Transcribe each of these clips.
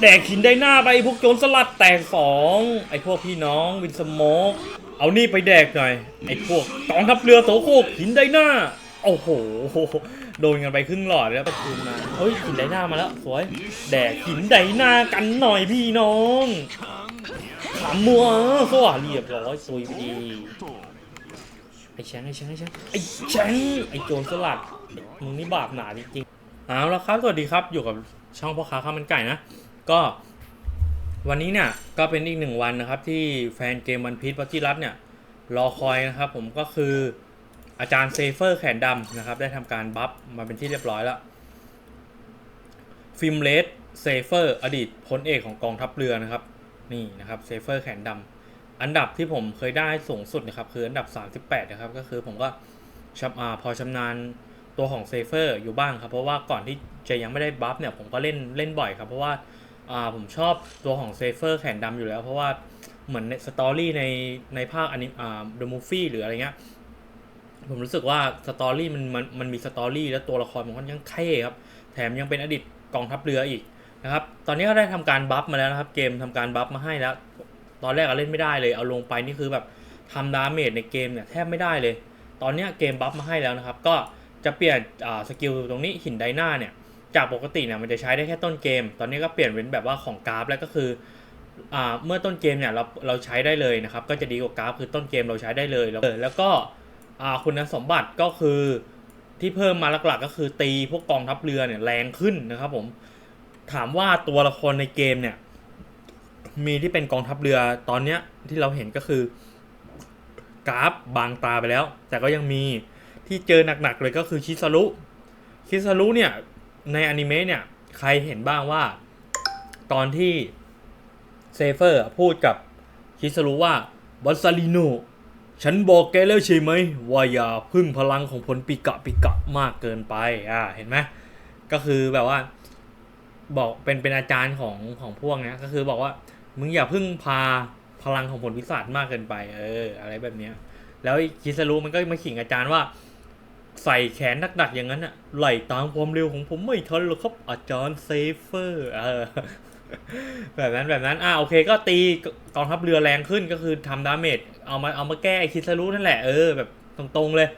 แดกหินได้หน้าไปพวกโจรสลัดแตกสองไอ้พวกพี่น้องวินสโมกเอานี่ไปแดกหน่อยไอ้พวกกองทัพเรือโสโครกหินได้หน้าโอ้โหโดนกันไปครึ่งหลอดแล้วประตูมาเฮ้ยหินได้หน้ามาแล้วสวย แดกหินได้หน้ากันหน่อยพี่น้องขำมัวสว่เรียบร้อยซุยไปดีไอ้แชงไอ้แชงไอ้แชงไอ้แชงไอ้โจรสลัดมึงนี่บาปหนาจริงๆเอาละครับสวัสดีครับอยู่กับช่องพ่อค้าข้าวมันไก่นะ ก็วันนี้เนี่ยก็เป็นอีกหนึ่งวันนะครับที่แฟนเกมวันพีชวัชิรัตน์เนี่ยรอคอยนะครับ ผมก็คืออาจารย์เซเฟอร์แขนดำนะครับ ได้ทำการบัฟมาเป็นที่เรียบร้อยแล้วฟิล์มเลสเซเฟอร์อดีตพลเอกของกองทัพเรือนะครับ นี่นะครับเซเฟอร์แขนดำอันดับที่ผมเคยได้สูงสุดนะครับคืออันดับ 38 นะครับ ก็คือผมก็ชำอาพอชำนาญตัวของเซเฟอร์อยู่บ้างครับ เพราะว่าก่อนที่จะยังไม่ได้บัฟเนี่ยผมก็เล่นเล่นบ่อยครับ เพราะว่า อ่าผมชอบตัวของเซเฟอร์แขนดำอยู่แล้ว เพราะว่าเหมือนในสตอรี่ในในภาคอนิอ่าเดอะมูฟฟี่หรืออะไรเงี้ยผมรู้สึกว่าสตอรี่มันมันมันมีสตอรี่แล้วตัวละครมันค่อนข้างเท่ครับ แถมยังเป็นอดีตกองทัพเรืออีกนะครับ ตอนนี้ก็ได้ทำการบัฟมาแล้วนะครับ เกมทำการบัฟมาให้แล้ว ตอนแรกก็เล่นไม่ได้เลย เอาลงไปนี่คือแบบทำดาเมจในเกมเนี่ยแทบไม่ได้เลย ตอนนี้เกมบัฟมาให้แล้วนะครับ ก็จะเปลี่ยนอ่าสกิลตรงนี้หินไดนาเนี่ย จากปกติเนี่ยมันจะใช้ได้แค่ต้นเกม ตอนนี้ก็เปลี่ยนเป็นแบบว่าของกราฟแล้วก็คือเมื่อต้นเกมเนี่ยเราเราใช้ได้เลยนะครับ ก็จะดีกว่ากราฟคือต้นเกมเราใช้ได้เลยแล้วเออแล้วก็คุณสมบัติก็คือที่เพิ่มมาหลักๆก็คือตีพวกกองทัพเรือเนี่ยแรงขึ้นนะครับผมถามว่าตัวละครในเกมเนี่ย มีที่เป็นกองทัพเรือตอนเนี้ยที่เราเห็นก็คือกราฟบางตาไปแล้ว แต่ก็ยังมีที่เจอหนักๆเลยก็คือชิซารุคิซารุเนี่ย ในอนิเมะเนี่ย ใครเห็นบ้างว่า ตอนที่เซเฟอร์พูดกับคิซารุว่าบัสซาลิโนฉันบอกแกแล้วใช่ไหมว่าอย่าพึ่งพลังของพลปิกะปิกะมากเกินไปอ่าเห็นไหมก็คือแบบว่า บอกเป็นเป็นอาจารย์ของของพวกเนี้ยก็คือบอกว่า มึงอย่าพึ่งพาพลังของผลพิศาจมากเกินไป เออ อะไรแบบเนี้ย แล้วคิซารุมันก็มาขิงอาจารย์ว่า ใส่แขนหนักๆอย่างนั้นอะไหลตามความเร็วของผมไม่ทันหรอกครับอาจารย์เซฟเฟอร์เออแบบนั้นแบบนั้น อ่าโอเคก็ตีกองทัพเรือแรงขึ้นก็คือทำดาเมจเอามาเอามาแก้ไอคิซารุนั่นแหละเออแบบตรงๆเลย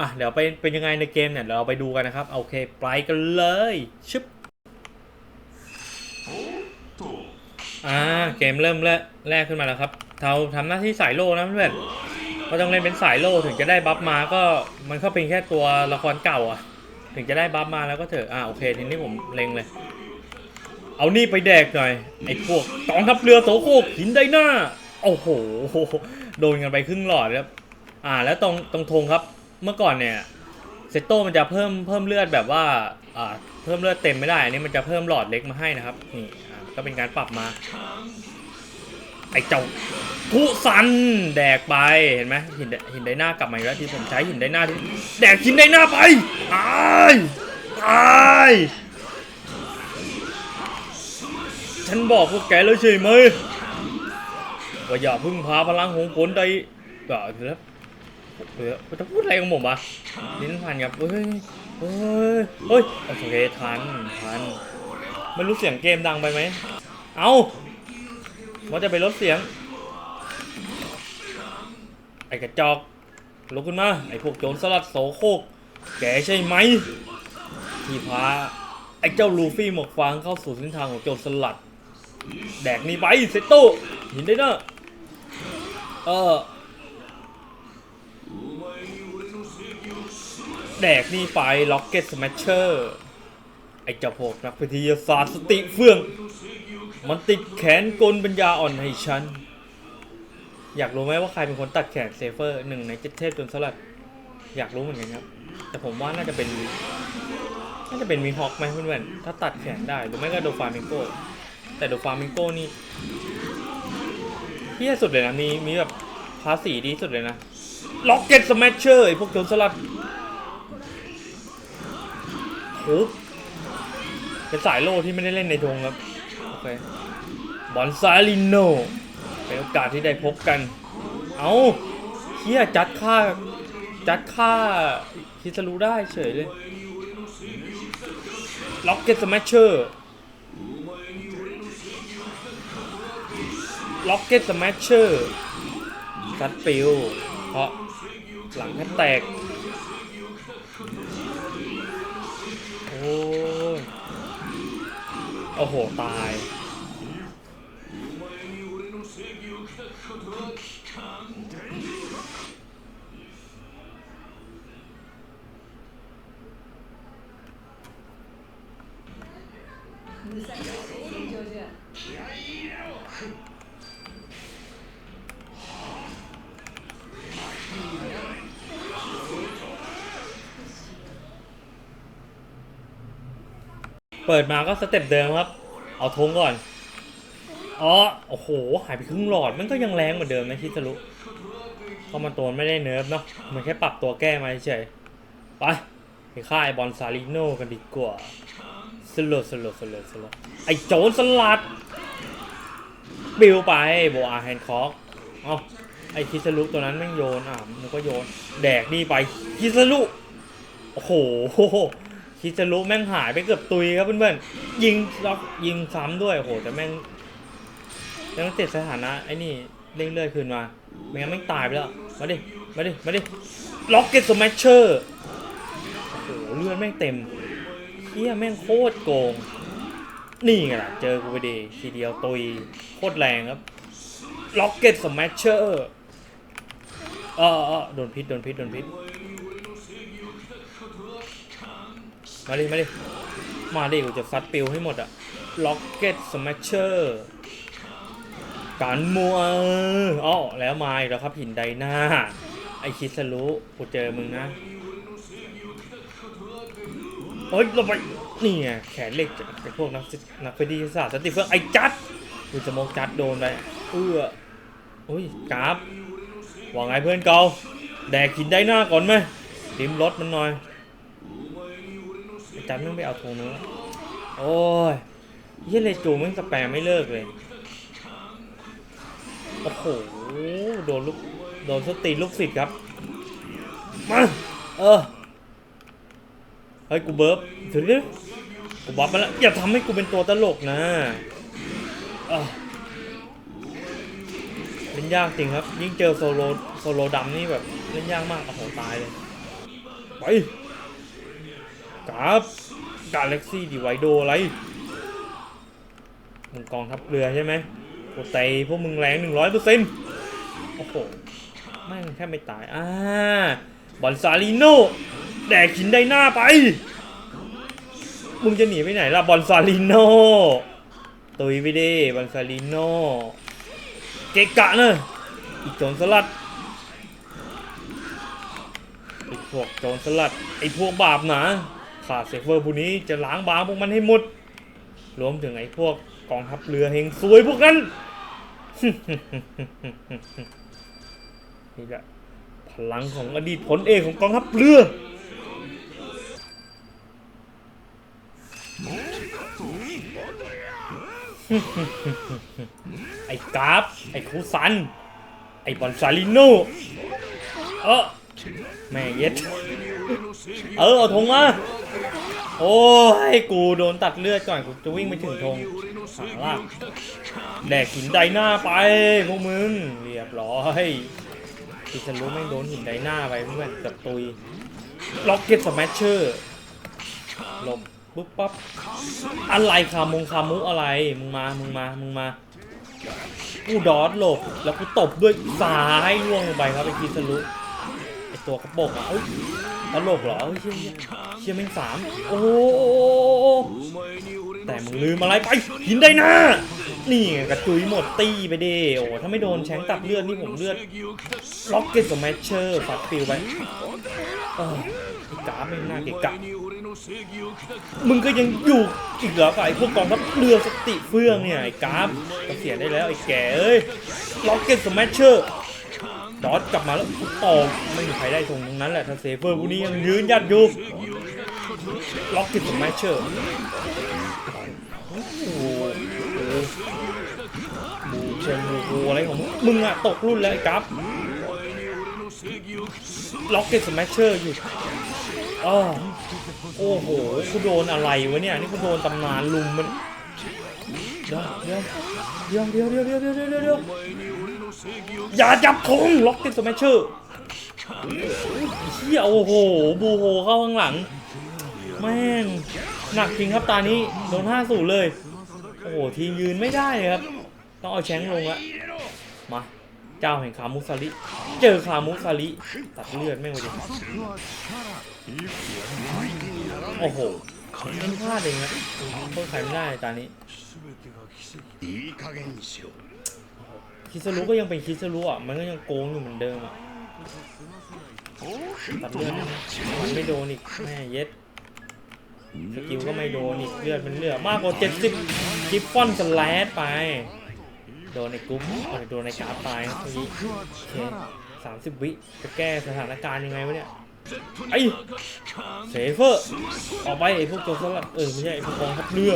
อะเดี๋ยวไปเป็นยังไงในเกมเนี่ยเราไปดูกันนะครับ โอเคไปกันเลยชึบอ่าเกมเริ่มแรกแรกขึ้นมาแล้วครับเราทำหน้าที่สายโล่นะเพื่อน ก็ต้องเล่นเป็นสายโล่ถึงจะได้บัฟมาก็มันก็เป็นแค่ตัวละครเก่าอะ ถึงจะได้บัฟมาแล้วก็เถอะอ่าโอเคทีนี้ผมเล็งเลย เอานี่ไปแดกหน่อยไอ้พวกกองทัพเรือโสโครกหินได้หน้าโอ้โหโดนกันไปครึ่งหลอดครับอ่าแล้วตรงตรงธงครับเมื่อก่อนเนี่ยเซตโต้มันจะเพิ่มเพิ่มเลือดแบบว่าอ่าเพิ่มเลือดเต็มไม่ได้อันนี้มันจะเพิ่มหลอดเล็กมาให้นะครับนี่อ่าก็เป็นการปรับมา ไอ้เจ้าทุสันแดกไปเห็นไหมหินหินไดหน้ากลับมาอีกแล้วที่ผมใช้หินไดหน้าที่แดกหินไดหน้าไปตายตายฉันบอกพวกแกแล้วใช่ไหมว่าอย่าพึ่งพาพลังของผลใดก็แล้วเออจะพูดอะไรของผมวะลิ้นพันครับเฮ้ยเฮ้ยเฮ้ยโอเคทันทันไม่รู้เสียงเกมดังไปไหมเอา ว่าจะไปลดเสียง ไอ้กระจอกลุกขึ้นมา ไอ้พวกโจรสลัดโสโครกแกใช่ไหม ที่พาไอ้เจ้าลูฟี่หมวกฟางเข้าสู่เส้นทางของโจรสลัด แดกนี่ไปเซตโต้เห็นได้เนอะเออแดกนี่ไปล็อกเก็ตสแมชเชอร์ไอ้เจ้าพวกนักวิทยาศาสตร์สติเฟื่อง มันติดแขนกลปัญญาอ่อนให้ฉัน อยากรู้ไหมว่าใครเป็นคนตัดแขนเซฟเฟอร์หนึ่งในเจ็ดเทพจนสลัด อยากรู้เหมือนกันครับ แต่ผมว่าน่าจะเป็นน่าจะเป็นมีฮอคไหมเพื่อนๆถ้าตัดแขนได้หรือไม่ก็โดฟามิงโกแต่โดฟามิงโกนี่ที่สุดเลยนะมีมีแบบภาษีดีสุดเลยนะล็อกเก็ตสแมชเชอร์ไอพวกโจรสลัดโหเป็นสายโล่ที่ไม่ได้เล่นในธงครับ เคบอลซาลิโนเป็นโอกาสที่ได้พบกัน เอาเฮียจัดค่า จัดค่าคิสรูได้เฉยเลยล็อกเก็ตสแมชเชอร์ล็อกเก็ตสแมชเชอร์ซัดปิวเพราะหลังแทบแตก โอ้โห ตาย เปิดมาก็สเต็ปเดิมครับ เอาธงก่อนอ๋อโอ้โห หายไปครึ่งหลอดมันก็ยังแรงเหมือนเดิมนะคิดสรุเพราะมันตัวไม่ได้เนิร์ฟเนาะมันแค่ปรับตัวแก้มาเฉยไปไปค่ายบอลซาลิโนกันดีกว่าสโลว์สโลว์สโลว์สโลว์ไอ้โจรสลัดบิวไปโบอาแฮนคอกเอาไอ้คิสลุตัวนั้นแม่งโยนอะมันก็โยน แดกนี่ไปคิสลุโอ้โห คิสลุแม่งหายไปเกือบตุยครับเพื่อนๆยิงล็อกยิงซ้ำด้วยโหแต่แม่งยังติดสถานะไอ้นี่เร่งเลื่อยคืนมาไม่งั้นแม่งตายไปแล้วมาดิมาดิมาดิล็อกเก็ตสแมชเชอร์โอ้โหเลือดแม่งเต็มเฮียแม่งโคตรโกง นี่ไงล่ะเจอกูไปดีทีเดียวตุยโคตรแรงครับล็อกเก็ตสแมชเชอร์เออเออโดนพิษโดนพิษโดนพิษ มาดิมาดิมาดิกูจะซัดปิวให้หมดอะล็อกเก็ตสแมชเชอร์การมัวอ๋อแล้วมาอีกแล้วครับหินไดหน้า ไอคิสรุกูเจอมึงนะเฮ้ยลงไปนี่ไงแขนเหล็กจากไอพวกนักศึกนักวิทยาศาสตร์สติเฟื่องไอจัดกูจะมองจัดโดนไปเอื้ออุ้ยกราฟว่าไงเพื่อนเกาแดกกินไดหน้าก่อนไหมดิมรถมันหน่อย จัดแม่งไม่เอาธงนื้โอ้ยเยี่ยเลยจูม่งสแปมไม่เลิกเลยโอ้โหโดนลูกโดนสตีลูกศิษย์ครับมาเออเฮ้ยกูเบิร์ฟถึงดิกูบัฟมาแล้วอย่าทำให้กูเป็นตัวตลกนะอะเล่นยากจริงครับ ยิ่งเจอโซโลโซโลดำนี่แบบเล่นยากมากโอ้โหตายเลยไป กราฟกาแล็กซี่ดีไวโดอะไรมึงกองทัพเรือใช่ไหมกูเตะพวกมึงแรงหนึ่งร้อยเปอร์เซ็นต์โอ้โหแม่งแค่ไม่ตายอ่าบอลซาลิโนแดกขินได้หน้าไป มึงจะหนีไปไหนล่ะบอลซาลิโนตุยไปดิบอลซาลิโนเกะกะเนอะอีกโจรสลัดไอพวกโจรสลัดไอพวกบาปหนา ขาดเซฟเวอร์พวกนี้จะล้างบางพวกมันให้หมด รวมถึงไอ้พวกกองทัพเรือเฮงซวยพวกนั้น นี่แหละพลังของอดีตผลเอกของกองทัพเรือไอ้กราฟ ไอ้คูซัน ไอ้บอลซาลิโนเออแม่เย็ด เออเอาธงมาโอ้ยกูโดนตัดเลือดก่อนกูจะวิ่งไปถึงธงหาลากแดกหินไดหน้าไปพวกมึงเรียบร้อยที่ฉันรู้แม่โดนหินไดหน้าไปเพื่อนกับตุยล็อกเก็ตสแมชเชอร์หลบปุ๊บปั๊บอะไรคามงคามุอะไรมึงมามึงมามึงมากูดอดหลบแล้วกูตบด้วยซ้ายล่วงลงไปครับไอ้คีสลุไอ้ตัวกระบอกอะ ตลกเหรอเชี่ยเชี่ยแม่งสามโอ้โหแต่มึงลืมอะไรไป หินได้น้านี่ไงกระจุยหมดตีไปเด้โอ้ถ้าไม่โดนแชงตัดเลือดนี่ผมเลือดล็อกเก็ตสแมชเชอร์ฟัดฟิวไปเออไอ้กาไม่น่าเกะกะมึงก็ยังอยู่อีกเหรอไอ้พวกกองทัพเรือสติเฟื่องเนี่ยไอ้กราฟเกษียณได้แล้วไอ้แก่เอ้ยล็อกเก็ตสแมชเชอร์ ดอทกลับมาแล้วต่อไม่มีใครได้ตรงตรงนั้นแหละทันเซเฟอร์พวกนี้ยังยืนยัดอยู่ล็อกติดของแมชเชอร์โอ้โหบูเชนบูอะไรของมึงอะตกรุ่นแล้วไอ้กัฟล็อกเก็ตสมัชเชอร์อยู่โอ้โหกูโดนอะไรวะเนี่ย นี่กูโดนตำนานลุมมัน เดี๋ยวเดี๋ยวเดี๋ยวเดี๋ยวเดี๋ยวเดี๋ยวเดี๋ยว อย่าจับธงล็อกเติดสมัชเชอร์เฮียโอ้โห บูโฮเข้าข้างหลัง แม่ง หนักจริงครับตานี้ โดนห้าสูเลย โอ้โห ทีมยืนไม่ได้ครับ ต้องเอาแชงลงละมา เจ้าแห่งคามุสลิ เจอคามุสลิ ตัดเลือดไม่ไหวดิโอ้โหไม่พลาดเองนะโทษใครไม่ได้ตานี้ คิสรุก็ยังเป็นคิสรุอะ มันก็ยังโกงอยู่เหมือนเดิมอะตัดเลือดมันไม่โดนอีกแม่เย็ดสกิลก็ไม่โดนอีกเลือดมันเหลือมากกว่า70กิฟฟอนสแลดไป โดนในกรุ๊ปโดนในกราฟตายครับเมื่อกี้เคสามสิบวิจะแก้สถานการณ์ยังไงวะเนี่ยไอ้เซฟเฟอร์ออกไปไอ้พวกโจรสลัดเออไม่ใช่ไอ้พวกกองทัพเรือ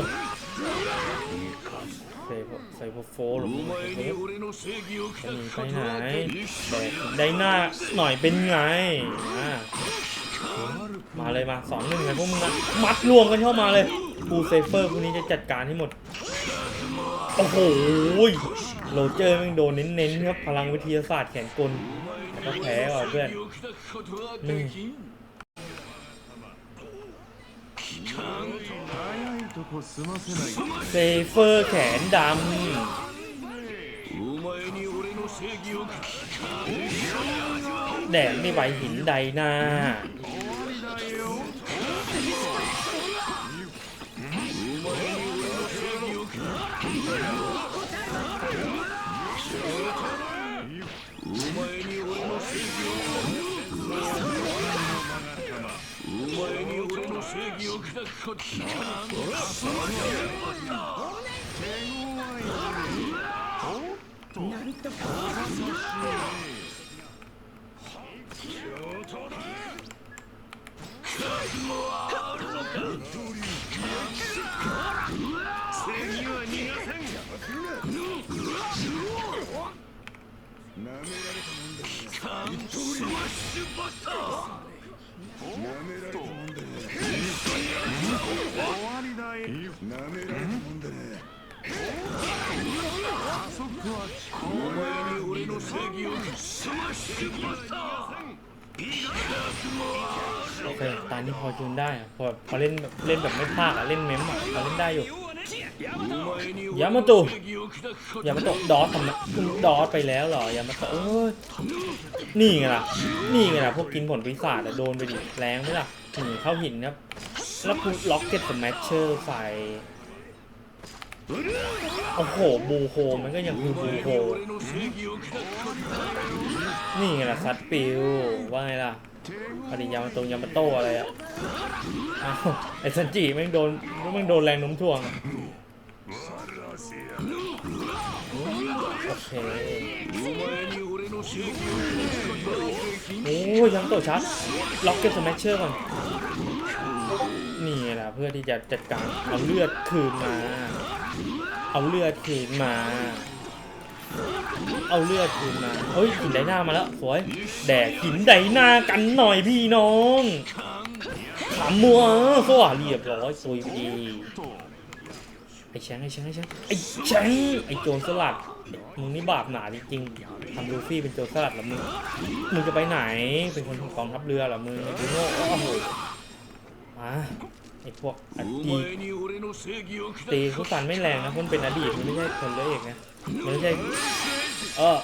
ใส่ใส่โฟล์หรือไม่ไปไหนแด้หน้าหน่อยเป็นไงมาเลยมาสองหนึ่งไงพวกมึงนะมัดรวมกันเข้ามาเลยกูเซฟเฟอร์พวกนี้จะจัดการให้หมด โอ้โหโรเจอร์มึงโดนเน้นๆครับพลังวิทยาศาสตร์แขนกลแต่ก็แพ้ว่ะเพื่อนหนึ่ง เซเฟอร์แขนดำแดดไม่ไหวหินใดหน้า 곧 시간이 โอเคตานี่พอจูนได้พอพอเล่นเล่นแบบไม่พลาดอะเล่นเมมอะพอเล่นได้อยู่ยามาโตะยามาตะดอสทำไมดอสไปแล้วเหรอยามาตะเออนี่ไงล่ะ นี่ไงล่ะพวกกินผลปีศาจอะโดนไปดิแรงไหมล่ะถึงเข้าหินครับแล้วล็อกเก็ตสมัชเชอร์ไฟ โอ้โห บูโคมันก็ยังคือบูโคนี่ไงล่ะซัดปิว ว่าไงล่ะปริยาตรงยามาโตอะไรอะอ้าไอ้สันจิมันโดนมันโดนแรงน้มท่วง โอเค โอ้ยังโตชัด ล็อกเก็ตสมัชเชอร์ก่อน นี่แหละเพื่อที่จะจัดการเอาเลือดคืนมา เอาเลือดคืนมา เอาเลือดคืนมา เฮ้ยหินไดหน้ามาแล้วสวย แดกหินไดหน้ากันหน่อยพี่น้องขำมัวสว่าเรียบร้อยซุยพีไอ้แชงไอ้แชงไอ้แชงไอ้แชงไอ้โจรสลัดมึงนี่บาปหนาจริงๆทำลูฟี่เป็นโจรสลัดเหรอมึงมึงจะไปไหนเป็นคนของกองทัพเรือหรอมึงไอ้โง่โอ้โหมา ไอ้พวกอดีตตีเขาสันไม่แรงนะคนเป็นอดีตมันไม่ใช่คนเลืเองนะมันไม่ใช่เออ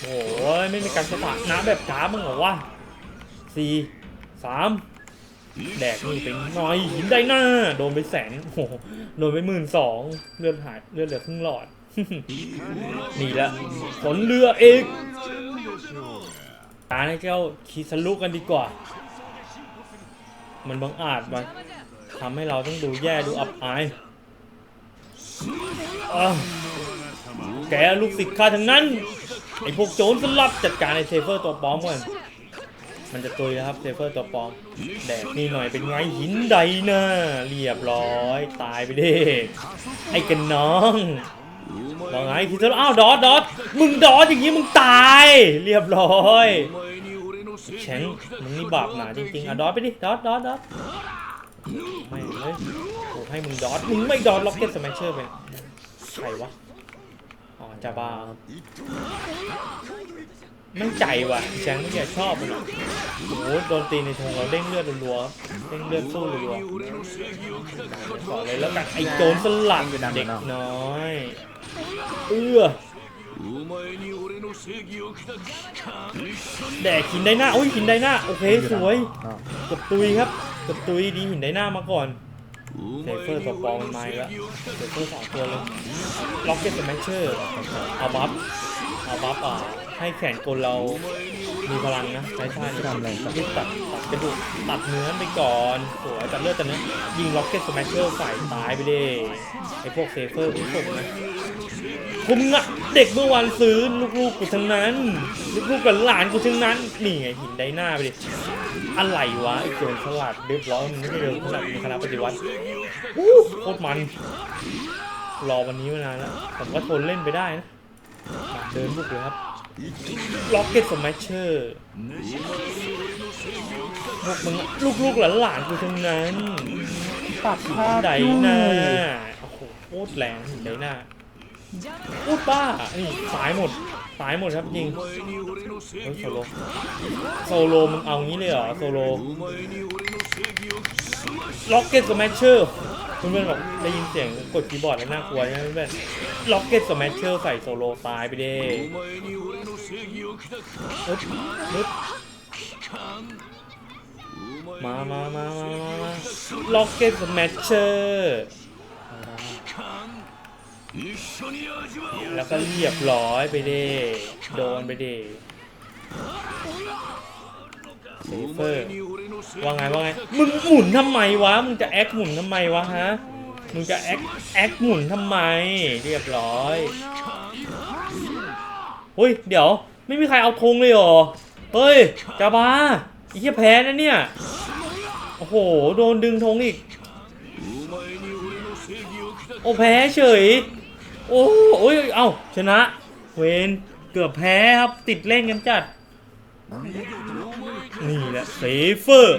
โอ้ยไม่มีการสะบัดน้ำแบบจ้ามึงเหรอวะสี่สามแดกนี่เป็นน้อยหินได้หน้า โดนไปแสนโอ้โดนไปหมื่นสองเลือดหายเลือดเหลือครึ่งหลอดนี่ละผนเรือเอก ตาให้เจ้าคีสลุกันดีกว่า มันบังอาจมาทำให้เราต้องดูแย่ดูอับอายอแกลูกศิษย์ข้าทั้งนั้น ไอพวกโจรสลัดจัดการไอเซเฟอร์ตัวปลอมก่อนมันจะตุยแล้วครับเซเฟอร์ตัวปลอม แดกนี่หน่อยเป็นไงหินใดนะเรียบร้อย ตายไปดิไอ้กันน้อง ลองไงทีเซอร์อ้าวดอทดอสมึงดอสอย่างนี้มึงตาย เรียบร้อยแข็งมึงนี่บาปหนาจริงๆอะดอสไปดิดอสดอทดอสไม่เลยโอ้ให้มึงดอสมึงไม่ดอสล็อกเก็ตสมัชเชอร์ไปใครวะอ๋อจะบ้ามันใจว่ะแชงเนี่ยชอบมันหรอโอ้โดนตีในทงเราเด้งเลือดรัวเด้งเลือดสู้รัวต่อเลยแล้วกันไอ้โจรสลัดเด็กน้อย เออแดกหินได้หน้าโอ้ยหินได้หน้าโอเคสวยกดตุยครับกดตุยดีหินได้หน้ามาก่อนเซฟเฟอร์สปองมันมาแล้วเซฟเฟอร์สองตัวเลยล็อกเก็ตสแมชเชอร์เอาบัฟเอาบัฟอะให้แขนกลเรามีพลังนะใช้ท่านี้ทำอะไรยึดตัดตัดกระดูกตัดเนื้อไปก่อนสวยตัดเลือดตัดเนื้อยิงล็อกเก็ตสแมชเชอร์ฝ่ายตายไปเลยไอพวกเซฟเฟอร์พวกผมนะ ผมงะเด็กเมื่อวานซื้อลูกๆกูทั้งนั้น ลูกๆกับหลานกูทั้งนั้น นี่ไงหินได้หน้าไปดิ อะไรวะไอ้โจรสลัดเรียบร้อยมันไม่ได้เดินสลัดมีคณะปฏิวัติอู้โคตรมัน รอวันนี้มานานแล้วผมก็ทนเล่นไปได้นะมาเดินบุกเลยครับล็อกเก็ตสแมชเชอร์พวกมึงลูกๆหลานๆกูทั้งนั้น ตัดภาพไดหน้าโอ้โหโคตรแรงไดหน้า พูดป้านี่ตายหมดสายหมดครับจริงโซโลโซโลมึงเอางี้เลยเหรอโซโลล็อกเก็ตสมัชเชอร์เพื่อนๆบอกได้ยินเสียงกดคีย์บอร์ดแล้วน่ากลัวนะเพื่อนๆล็อกเก็ตสมัชเชอร์ใส่โซโลตายไปเด้ฮึบฮึมามามามามาล็อกเก็ตสมัชเชอร์ แล้วก็เรียบร้อยไปเด้โดนไปเด้ซีเฟอร์ว่าไงว่าไง มึงหมุนทำไมวะ มึงจะแอคหมุนทำไมวะฮะ มึงจะแอคแอคหมุนทำไม เรียบร้อยเฮ้ย เดี๋ยว ไม่มีใครเอาธงเลยเหรอ เฮ้ยจาบ้าอีเหี้แพ้นะเนี่ย โอ้โห โดนดึงธงอีก โอ้แพ้เฉย โอ้โอ้ยเอ้าชนะ เวนเกือบแพ้ครับติดเล่นกันจัด นี่แหละเซฟเฟอร์